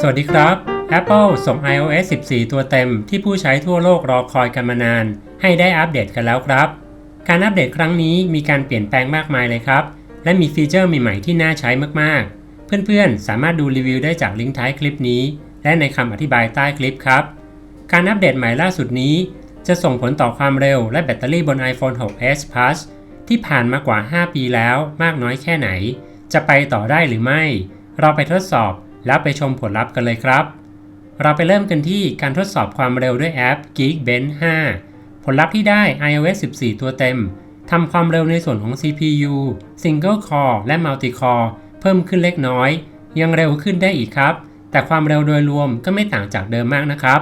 สวัสดีครับ Apple ส่ง iOS 14 ตัวเต็มที่ผู้ใช้ทั่วโลกรอคอยกันมานาน ให้ได้อัปเดตกันแล้วครับ การอัปเดตครั้งนี้มีการเปลี่ยนแปลงมากมายเลยครับ และมีฟีเจอร์ใหม่ๆที่น่าใช้มากๆ เพื่อนๆ สามารถดูรีวิวได้จากลิงก์ท้ายคลิปนี้ และในคำอธิบายใต้คลิปครับ การอัปเดตใหม่ล่าสุดนี้ จะส่งผลต่อความเร็วและแบตเตอรี่บน iPhone 6s Plus ที่ผ่านมากว่า 5 ปีแล้วมากน้อยแค่ไหน จะไปต่อได้หรือไม่ เราไปทดสอบ แล้วไปชมผลลัพธ์กันเลยครับ เราไปเริ่มกันที่การทดสอบความเร็วด้วยแอป Geekbench 5 ผลลัพธ์ที่ได้ iOS 14 ตัวเต็มทำความเร็วในส่วนของ CPU Single Core และ Multi Core เพิ่มขึ้นเล็กน้อย ยังเร็วขึ้นได้อีกครับ แต่ความเร็วโดยรวมก็ไม่ต่างจากเดิมมากนะครับ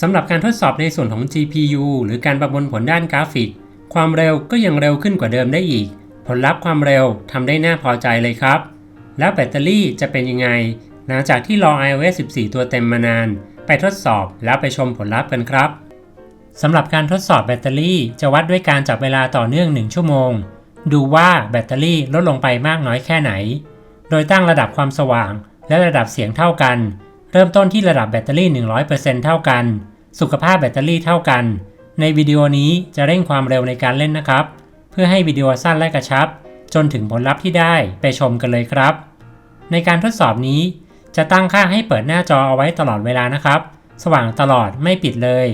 สำหรับการทดสอบในส่วนของ GPU หรือการประมวลผลด้านกราฟิก ความเร็วก็ยังเร็วขึ้นกว่าเดิมได้อีก ผลลัพธ์ความเร็วทำได้น่าพอใจเลยครับ แล้วแบตเตอรี่จะเป็นยังไง หลังจากที่รอ iOS 14 ตัวเต็มมานาน ไปทดสอบแล้วไปชมผลลัพธ์กันครับสำหรับการทดสอบแบตเตอรี่จะวัดด้วยการจับเวลาต่อเนื่อง 1 ชั่วโมง ดูว่าแบตเตอรี่ลดลงไปมากน้อยแค่ไหน โดยตั้งระดับความสว่าง และระดับเสียงเท่ากัน เริ่มต้นที่ระดับแบตเตอรี่ 100%เท่ากัน สุขภาพแบตเตอรี่เท่ากัน ในวิดีโอนี้จะเร่งความเร็วในการเล่นนะครับ เพื่อให้วิดีโอสั้นและกระชับ จนถึงผลลัพธ์ที่ได้ไปชมกันเลยครับ ในการทดสอบนี้ จะตั้งค่าให้เปิดหน้าจอเอาไว้ตลอดเวลานะครับ สว่างตลอดไม่ปิดเลย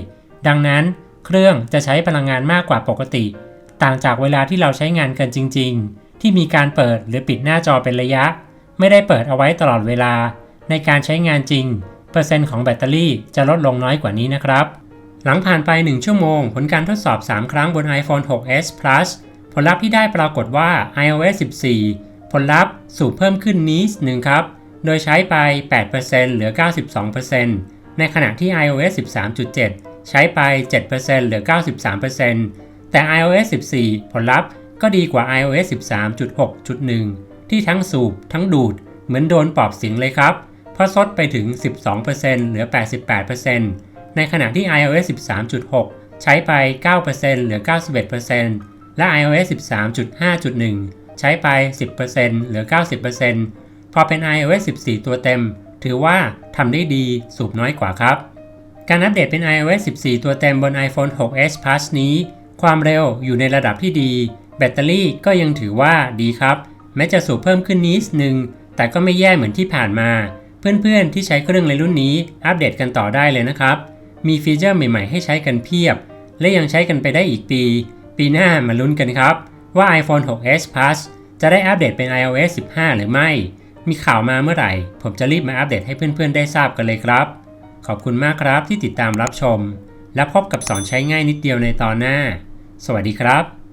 ดังนั้นเครื่องจะใช้พลังงานมากกว่าปกติ ต่างจากเวลาที่เราใช้งานกันจริง ๆ ที่มีการเปิดหรือปิดหน้าจอเป็นระยะ ไม่ได้เปิดเอาไว้ตลอดเวลา ในการใช้งานจริง เปอร์เซ็นต์ของแบตเตอรี่จะลดลงน้อยกว่านี้นะครับ หลังผ่านไป 1 ชั่วโมง ผลการทดสอบ 3 ครั้งบน iPhone 6s Plus ผลลัพธ์ที่ได้ปรากฏว่า iOS 14 ผลลัพธ์สูบเพิ่มขึ้นนิดหนึ่งครับ โดยใช้ไป 8%เหลือ 92%ในขณะที่ iOS 13.7 ใช้ไป 7%เหลือ 93%แต่ iOS 14 ผลลัพธ์ก็ดีกว่า iOS 13.6.1 ที่ทั้งสูบทั้งดูด เหมือนโดนปอบสิงเลยครับ เพราะซดไปถึง 12%เหลือ 88%ในขณะที่ iOS 13.6 ใช้ไป 9%เหลือ 91%และ iOS 13.5.1 ใช้ไป 10%เหลือ 90% พอเป็น iOS 14 ตัวเต็ม ถือว่าทำได้ดีสูบน้อยกว่าครับ การอัปเดตเป็น iOS 14 ตัวเต็มบน iPhone 6s Plus นี้ ความเร็วอยู่ในระดับที่ดี แบตเตอรี่ก็ยังถือว่าดีครับ แม้จะสูบเพิ่มขึ้นนิดนึง แต่ก็ไม่แย่เหมือนที่ผ่านมา เพื่อนๆที่ใช้เครื่องในรุ่นนี้อัปเดตกันต่อได้เลยนะครับ มีฟีเจอร์ใหม่ๆ ให้ใช้กันเพียบ และยังใช้กันไปได้อีกปี ปีหน้ามาลุ้นกันครับว่า iPhone 6s Plus จะได้อัปเดตเป็น iOS 15 หรือไม่ มีข่าวมาเมื่อไหร่ ผมจะรีบมาอัปเดตให้เพื่อนๆ ได้ทราบกันเลยครับ ขอบคุณมากครับที่ติดตามรับชม และพบกับสอนใช้ง่ายนิดเดียวในตอนหน้า สวัสดีครับ